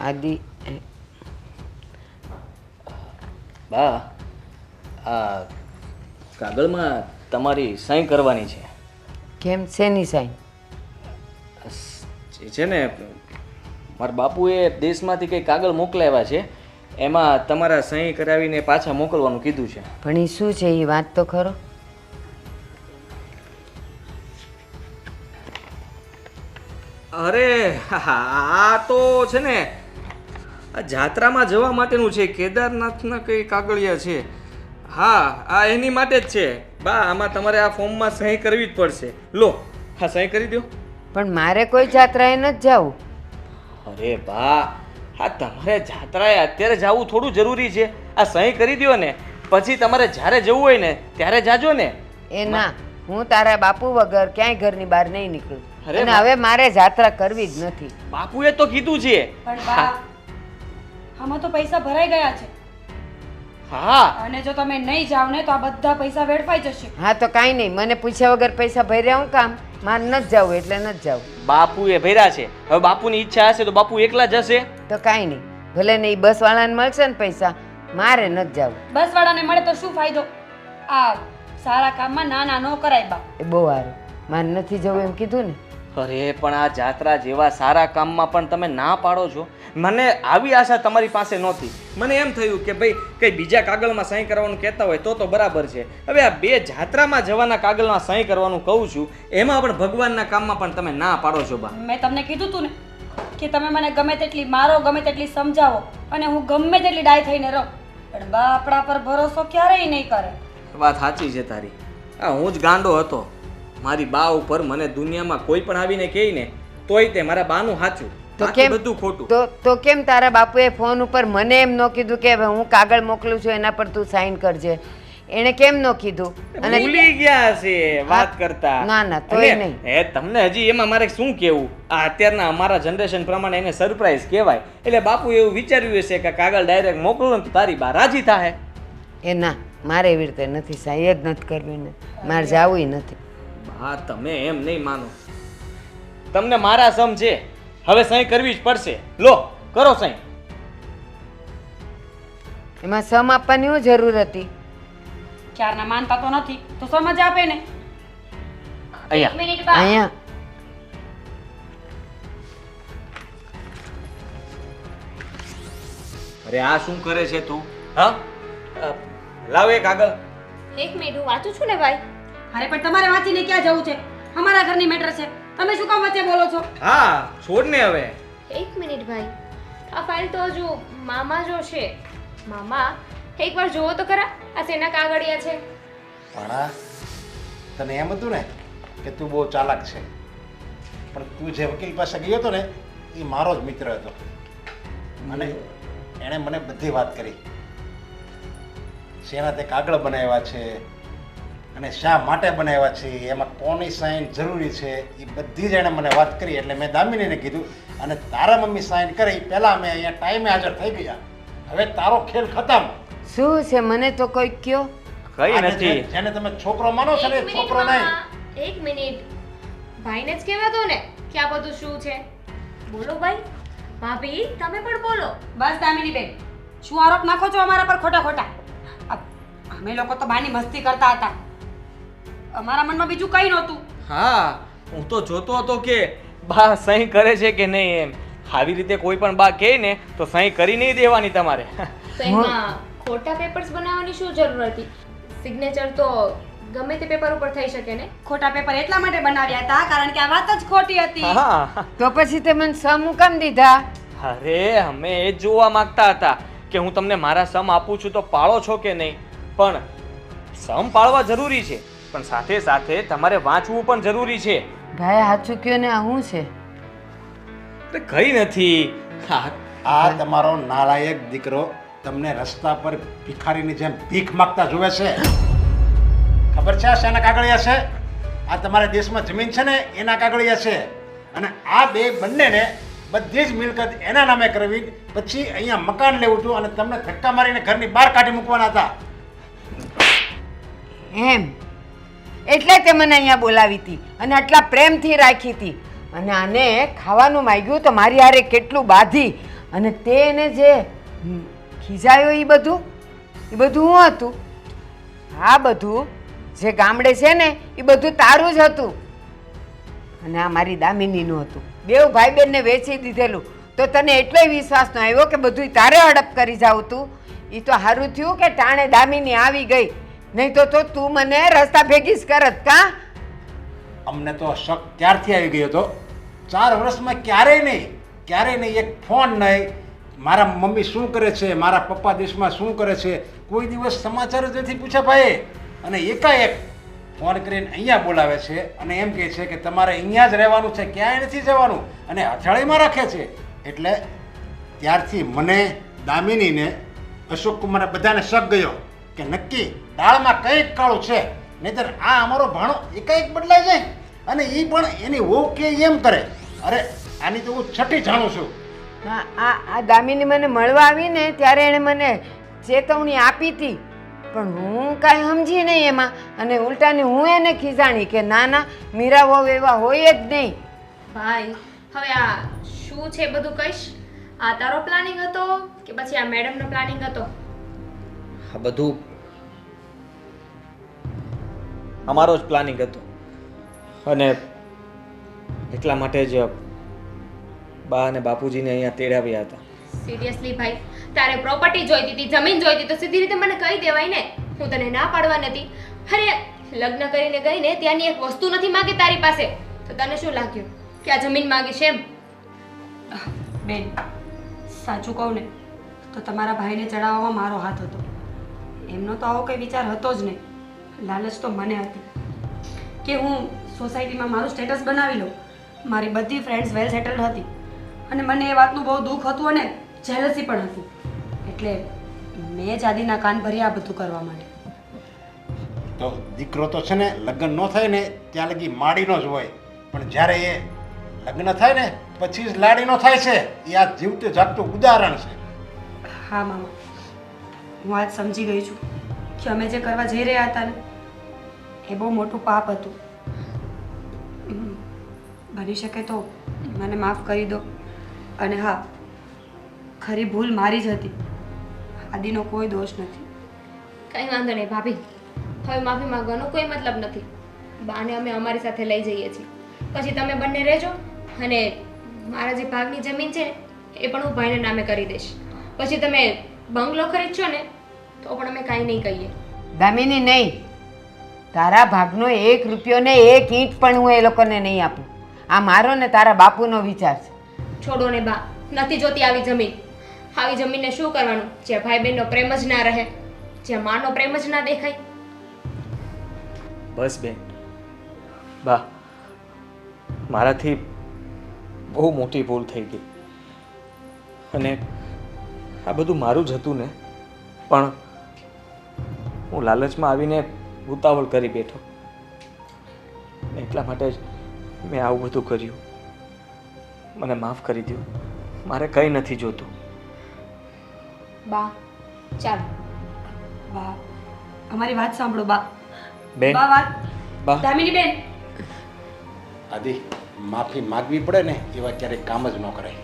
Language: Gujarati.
આદિ બા આ કાગળમાં તમારી સહી કરવાની છે. કેમ? શેની સાઈન છે ને મારા બાપુએ દેશમાંથી કંઈ કાગળ મોકલાવ્યા છે એમાં તમારા સહી કરાવીને પાછા મોકલવાનું કીધું છે. પણ એ શું છે? એ વાત તો ખરો. અરે આ તો છે ને આ જાત્રામાં જવા માટેનું છે કેદારનાથના કઈ કાગળિયા છે. હા આ એની માટે જ છે. બા આમાં તમારે આ ફોર્મમાં સહી કરવી જ પડશે. લો હા સહી કરી દો. પણ મારે કોઈ જાત્રાએ નથી જવું. અરે બા હા તમારે જાત્રાએ અત્યારે જવું થોડું જરૂરી છે. આ સહી કરી દો ને. પછી તમારે જ્યારે જવું હોય ને ત્યારે જાજો ને. એ ના હું તારા બાપુ વગર ક્યાંય ઘરની બહાર નહીં નીકળું. અરે અને હવે મારે જાત્રા કરવી જ નથી. બાપુએ તો કીધું છે. પણ બા આમાં તો પૈસા ભરાઈ ગયા છે. હા. અને જો તમે નહીં જાવ ને તો આ બધા પૈસા વેડફાઈ જશે. હા તો કાંઈ નહીં. મને પૂછ્યા વગર પૈસા ભર્યા હું કામ? મારે નથી જાવ એટલે નથી જવું. બાપુએ ભર્યા છે. હવે બાપુની ઈચ્છા હશે તો બાપુ એકલા જશે તો કાંઈ નહીં. ભલે ને એ બસવાળાને મળશે ને પૈસા મારે નથી જાવ. બસ વાળાને મળે તો શું ફાયદો? આ સારા કામમાં ના ના ન કરાય બા એ બહુ સારું. મારે નથી જવું એમ કીધું ને. અરે પણ આ જાત્રા જેવા સારા કામમાં પણ તમે ના પાડો છો. મને આવી આશા તમારી પાસે નહોતી. મને એમ થયું કે ભાઈ કંઈ બીજા કાગળમાં સહી કરવાનું કહેતા હોય તો તો બરાબર છે. હવે આ બે જાત્રામાં જવાના કાગળમાં સહી કરવાનું કહું છું એમાં પણ ભગવાનના કામમાં પણ તમે ના પાડો છો બા. મેં તમને કીધું તું ને કે તમે મને ગમે તેટલી મારો ગમે તેટલી સમજાવો અને હું ગમે તેટલી ડાય થઈને રહું. પણ બા આપણા પર ભરોસો ક્યારેય નહીં કરે. વાત સાચી છે તારી. આ હું જ ગાંડો હતો. મારી બા ઉપર મને દુનિયામાં કોઈ પણ આવીને કહે ને તોય તે મારા બાનું સાચું તો કેમ? બધું ખોટું. તો તો કેમ તારા બાપુએ ફોન ઉપર મને એમ ન કીધું કે હું કાગળ મોકલું છું એના પર તું સાઈન કરજે. એણે કેમ ન કીધું? અને ભૂલી ગયા છે વાત કરતા. ના, ના, તોય નહીં. હે તમને હજી એમાં મારે શું કેવું આ અત્યારના અમારા જનરેશન પ્રમાણે એને સરપ્રાઈઝ કહેવાય. એટલે બાપુ એવું વિચાર્યું હશે કે કાગળ ડાયરેક્ટ મોકલું ને તો તારી બા રાજી થાય એ ના મારે એવી રીતે નથી સાહેબ જ નથી કરવી ને. મારે જવું નથી. બા તમે એમ નહીં માનો. તમને મારા સમ છે. હવે સહી કરવી જ પડશે. લો કરો સહી. એમાં સમ આપવાની શું જરૂર હતી? ક્યારના માનતા તો નથી. તો સમજ આપે ને. અહીંયા. મિનિટ અહીંયા. અરે આ શું કરે છે તું? હા? અ, લાવ એ કાગળ એક મિનિટ હું વાંચું છું ને ભાઈ? અરે પણ તમારે વાંચીને ક્યાં જવું છે? અમારા ઘરની મેટર છે. તમે શું કામ વચ્ચે બોલો છો? હા છોડ ને હવે. એક મિનિટ ભાઈ. આ ફાઇલ તો હજુ મામા જો છે. મામા એકવાર જોવો તો ખરા આ શેના કાગળિયા છે? પણ આ તને એમ હતું ને કે તું બહુ ચાલાક છે. પણ તું જે વકીલ પાસે ગયો હતો ને એ મારો જ મિત્ર હતો. અને એણે મને બધી વાત કરી. શેના તે કાગળ બનાવ્યા છે અને શા માટે બનાવ્યા છે એમાં કોની સાઇન જરૂરી છે એ બધી જ એણે મને વાત કરી એટલે મેં દામિનીને કીધું અને તારા મમ્મી સાઇન કરી પહેલાં અમે અહીંયા ટાઈમે હાજર થઈ ગયા. હવે તારો ખેલ ખતમ. શું છે મને તો કોઈ કયો? કઈ નથી. જેને તમે છોકરો માનો છો ને છોકરો નહીં. એક મિનિટ. ભાઈને જ કહેવા દો ને કે આ બધું શું છે? બોલો ભાઈ. ભાભી તમે પણ બોલો. બસ દામિની બેન શું આરોપ નાખો છો અમારા પર ખોટા ખોટા અમે લોકો તો બાની મસ્તી કરતા હતા. અમારા મનમાં બીજું કંઈ નહોતું. હા હું તો જોતો હતો કે બા સહી કરે છે કે નહીં એમ. આવી રીતે કોઈ પણ બા કહે ને તો સહી કરી નહીં દેવાની તમારે. તો એમાં ખોટા પેપર્સ બનાવવાની શું જરૂર હતી? સિગ્નેચર તો ગમે તે પેપર ઉપર થઈ શકે ને? ખોટા પેપર એટલા માટે બનાવ્યા હતા કારણ કે આ વાત જ ખોટી હતી. હા. તો પછી તે મને સમ હું કામ દીધા? અરે અમે એ જ જોવા માંગતા હતા કે હું તમને મારા સમ આપું છું તો પાળો છો કે નહીં. પણ સમ પાળવા જરૂરી છે. પણ સાથે સાથે તમારે વાંચવું પણ જરૂરી છે. ભાઈ સાચું કયો ને આ શું છે? એટલે કઈ નથી. હા આ તમારો નાલાયક દીકરો તમને રસ્તા પર ભિખારીની જેમ ભીખ માગતા જુએ છે. ખબર છે આ શેના કાગળિયા છે? આ તમારા દેશમાં જમીન છે ને એના કાગળિયા છે. અને આ બે બંનેને બધી જ મિલકત એના નામે કરવી પછી અહીંયા મકાન લેવું હતું અને તમને ધક્કા મારીને ઘરની બહાર કાઢી મૂકવાના હતા. એમ? એટલે તે મને અહીંયા બોલાવી હતી અને આટલા પ્રેમથી રાખી હતી. અને આને ખાવાનું માગ્યું તો મારી હારે કેટલું બાધી અને તે એને જે ખીજાયો એ બધું એ બધું હું હતું? આ બધું જે ગામડે છે ને એ બધું તારું જ હતું. અને આ મારી દામિનીનું હતું. બેવ ભાઈ બહેનને વેચી દીધેલું. તો તને એટલો વિશ્વાસ ન આવ્યો કે બધું તારે હડપ કરી જાવ તું? એ તો સારું થયું કે ટાણે દામિની આવી ગઈ. નહીં તો તો તું મને રસ્તા ભેગી જ કરત, કા? અમને તો શક ત્યારથી આવી ગયો હતો? ચાર વર્ષમાં ક્યારેય નહીં ક્યારેય નહીં, એક ફોન નહીં. મારા મમ્મી શું કરે છે? મારા પપ્પા દેશમાં શું કરે છે? કોઈ દિવસ સમાચાર જ નથી પૂછ્યા ભાઈ અને એકાએક ફોન કરીને અહીંયા બોલાવે છે અને એમ કહે છે કે તમારે અહીંયા જ રહેવાનું છે, ક્યાંય નથી જવાનું. અને હથેળીમાં રાખે છે. એટલે ત્યારથી મને દામિનીને અશોક કુમારે બધાને શક ગયો. કે નક્કી દાળમાં કંઈક કાળું છે નહીતર આ અમારો ભાણો એકાએક બદલાઈ જાય અને એ પણ એની વહુ કે એમ કરે. અરે આની તો હું છઠ્ઠી જાણું છું. હા આ આ દામિની મને મળવા આવીને ત્યારે એણે મને ચેતવણી આપી હતી. પણ હું કાંઈ સમજી નહીં એમાં. અને ઉલટાની હું એને ખીજાણી કે ના ના મીરા વહુ એવા હોય જ નહીં. ભાઈ હવે આ શું છે બધું કહીશ? આ તારો પ્લાનિંગ હતો કે પછી આ મેડમનો પ્લાનિંગ હતો? આ બધું અમારો જ પ્લાનિંગ હતો. અને એટલા માટે જ બા અને બાપુજીને અહીંયા તેડાવ્યા હતા. સિરિયસલી ભાઈ તારે પ્રોપર્ટી જોઈતી હતી જમીન જોઈતી તો સીધી રીતે મને કહી દેવાય ને હું તને ના પાડવા નથી. અરે લગ્ન કરીને ગઈ ને ત્યાંની એક વસ્તુ નથી માંગી તારી પાસે તો તને શું લાગ્યું કે આ જમીન માંગીશ એમ? બેન સાચું કહું ને તો તમારા ભાઈને ચડાવવામાં મારો હાથ હતો. એમનો તો આવો કંઈ વિચાર હતો જ નહીં. લાલચ તો મને હતી કે હું સોસાયટીમાં મારું સ્ટેટસ બનાવી લઉં. મારી બધી ફ્રેન્ડ્સ વેલ સેટલડ હતી. અને મને એ વાતનું બહુ દુઃખ હતું અને જેલસી પણ હતી. એટલે મેં જ આદિના કાન ભર્યા આ બધું કરવા માટે. તો દીકરો તો છે ને લગ્ન ન થાય ને ત્યાં લગી માડીનો જ હોય. પણ જ્યારે એ લગ્ન થાય ને પછી જ લાડીનો થાય છે. એ આ જીવતું જાગતું ઉદાહરણ છે. હા મામા. હું આજ સમજી ગઈ છું કે અમે જે કરવા જઈ રહ્યા હતા ને એ બહુ મોટું પાપ હતું. બની શકે તો મને માફ કરી દો. અને હા ખરી ભૂલ મારી જ હતી. આદિનો કોઈ દોષ નથી. કંઈ વાંધો નહીં ભાભી. હવે માફી માંગવાનો કોઈ મતલબ નથી. બાને અમે અમારી સાથે લઈ જઈએ છીએ. પછી તમે બંને રહેજો અને મારા જે ભાગની જમીન છે એ પણ હું ભાઈને નામે કરી દઈશ. પછી તમે બંગલો ખરીદશો ને તો પણ અમે કાંઈ નહીં કહીએ. દામિની નહીં. તારા ભાગનો એક રૂપિયો ને એક ઈંટ પણ હું એ લોકોને નહીં આપું. આ મારો ને તારા બાપુનો વિચાર છે. છોડો ને બા નથી જોતી આવી જમીન. આવી જમીનને શું કરવાનું? જ્યાં ભાઈ બહેનનો પ્રેમ જ ના રહે જ્યાં માનો પ્રેમ જ ના દેખાય. બસ બેન. બા મારાથી બહુ મોટી ભૂલ થઈ ગઈ. અને આ બધું મારું જ હતું ને પણ હું લાલચમાં આવીને ઉતાવળ કરી બેઠો. એટલા માટે જ મેં આવું બધું કર્યું. મને માફ કરી દો મારે કંઈ નથી જોતું. બા ચાલ. બા અમારી વાત સાંભળો બા. બેન. બા વાત. બા. દામિની બેન. આદિ માફી માગવી પડે ને એવા ક્યારેય કામ જ ન કરાય.